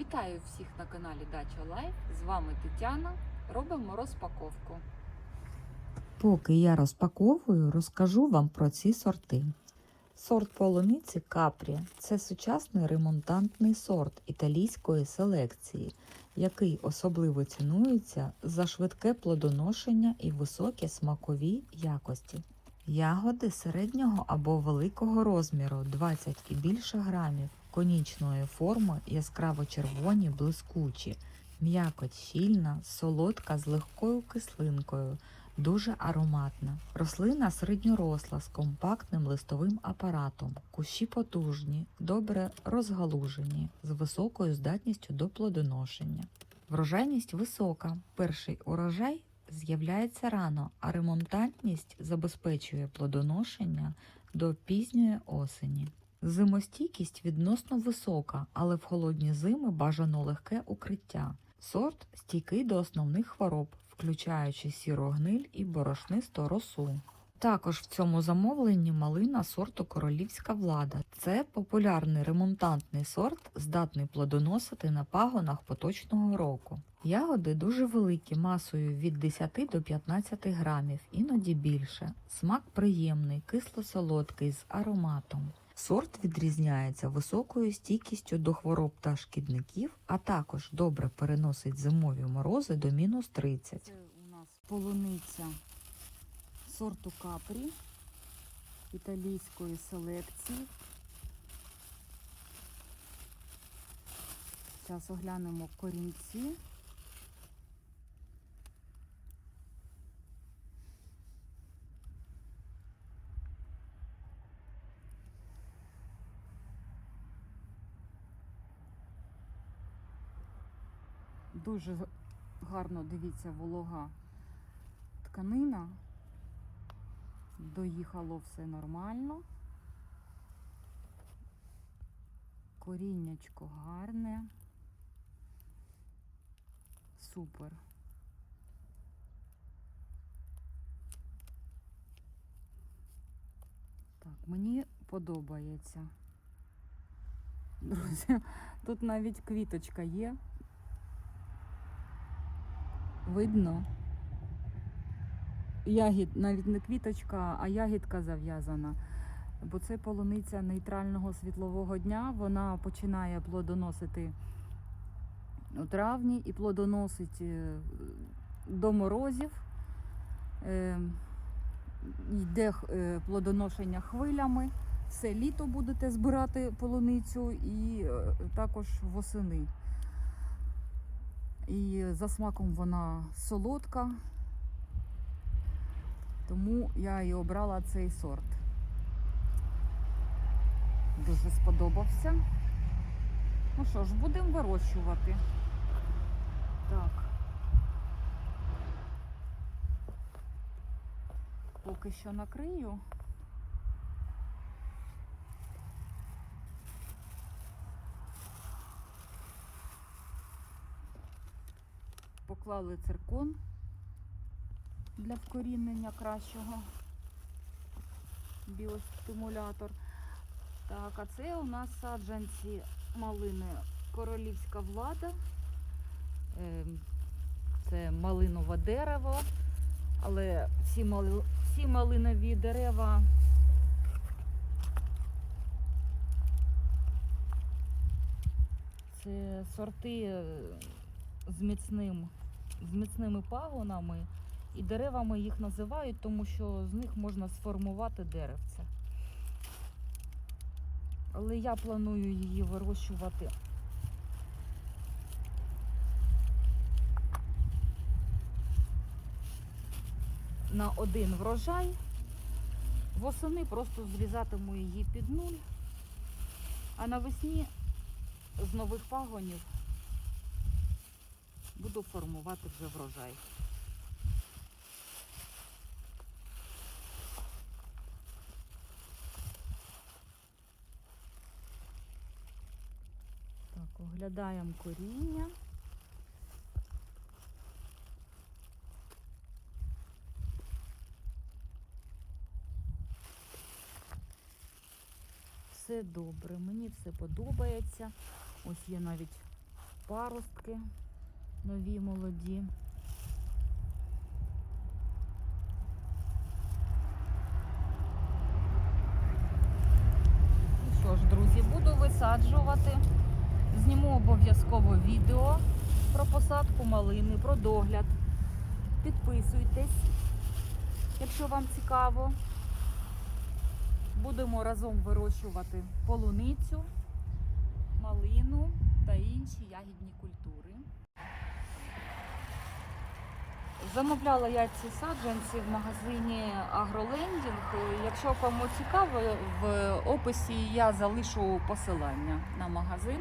Вітаю всіх на каналі Дача Лайф. З вами Тетяна. Робимо розпаковку. Поки я розпаковую, розкажу вам про ці сорти. Сорт полуниці Капрі це сучасний ремонтантний сорт італійської селекції, який особливо цінується за швидке плодоношення і високі смакові якості. Ягоди середнього або великого розміру 20 і більше грамів, конічної форми, яскраво червоні, блискучі, м'якоть щільна, солодка з легкою кислинкою, дуже ароматна. Рослина середньоросла з компактним листовим апаратом, кущі потужні, добре розгалужені, з високою здатністю до плодоношення. Врожайність висока. Перший урожай з'являється рано, а ремонтантність забезпечує плодоношення до пізньої осені. Зимостійкість відносно висока, але в холодні зими бажано легке укриття. Сорт стійкий до основних хвороб, включаючи сіру гниль і борошнисту росу. Також в цьому замовленні малина сорту королівська влада. Це популярний ремонтантний сорт, здатний плодоносити на пагонах поточного року. Ягоди дуже великі, масою від 10 до 15 грамів, іноді більше. Смак приємний, кисло-солодкий з ароматом. Сорт відрізняється високою стійкістю до хвороб та шкідників, а також добре переносить зимові морози до мінус 30. Це у нас полуниця сорту Капрі італійської селекції. Зараз оглянемо корінці. Дуже гарно дивіться волога тканина. Доїхало все нормально. Коріннячко гарне. Супер. Так, мені подобається. Друзі, тут навіть квіточка є. Видно. Ягід, навіть не квіточка, а ягідка зав'язана. Бо це полуниця нейтрального світлового дня. Вона починає плодоносити у травні і плодоносить е, до морозів. Е, Йде е, плодоношення хвилями. Все літо будете збирати полуницю і також восени. І за смаком вона солодка, тому я і обрала цей сорт. Дуже сподобався. Ну що ж, будемо вирощувати. Так. Поки що накрию. Поклали циркон для вкорінення кращого. Біостимулятор. Так, а це у нас саджанці малини королівська влада. Ем, Це малинове дерево, але всі, мали, всі малинові дерева це сорти з міцним, з міцними пагонами. І деревами їх називають, тому що з них можна сформувати деревце. Але я планую її вирощувати на один врожай. Восени просто зрізатиму її під нуль, а навесні з нових пагонів буду формувати вже врожай. Так, оглядаємо коріння. Все добре, мені все подобається. Ось є навіть паростки нові молоді. Ну що ж, друзі, буду висаджувати. Зніму обов'язково відео про посадку малини, про догляд. Підписуйтесь, якщо вам цікаво. Будемо разом вирощувати полуницю, малину та інші ягідні культури. Замовляла я ці саджанці в магазині Агролендінг. Якщо кому цікаво, в описі я залишу посилання на магазин.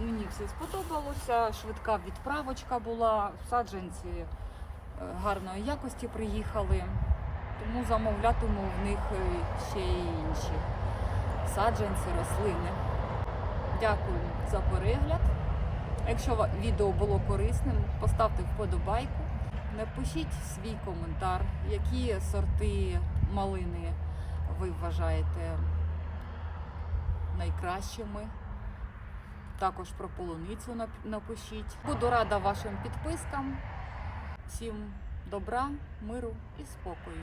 Мені все сподобалося, швидка відправочка була, саджанці е, гарної якості приїхали, тому замовлятиму в них е, ще й інші саджанці, рослини. Дякую за перегляд. Якщо відео було корисним, поставте вподобайку. Напишіть свій коментар, які сорти малини ви вважаєте найкращими. Також про полуницю напишіть. Буду рада вашим підпискам. Всім добра, миру і спокою.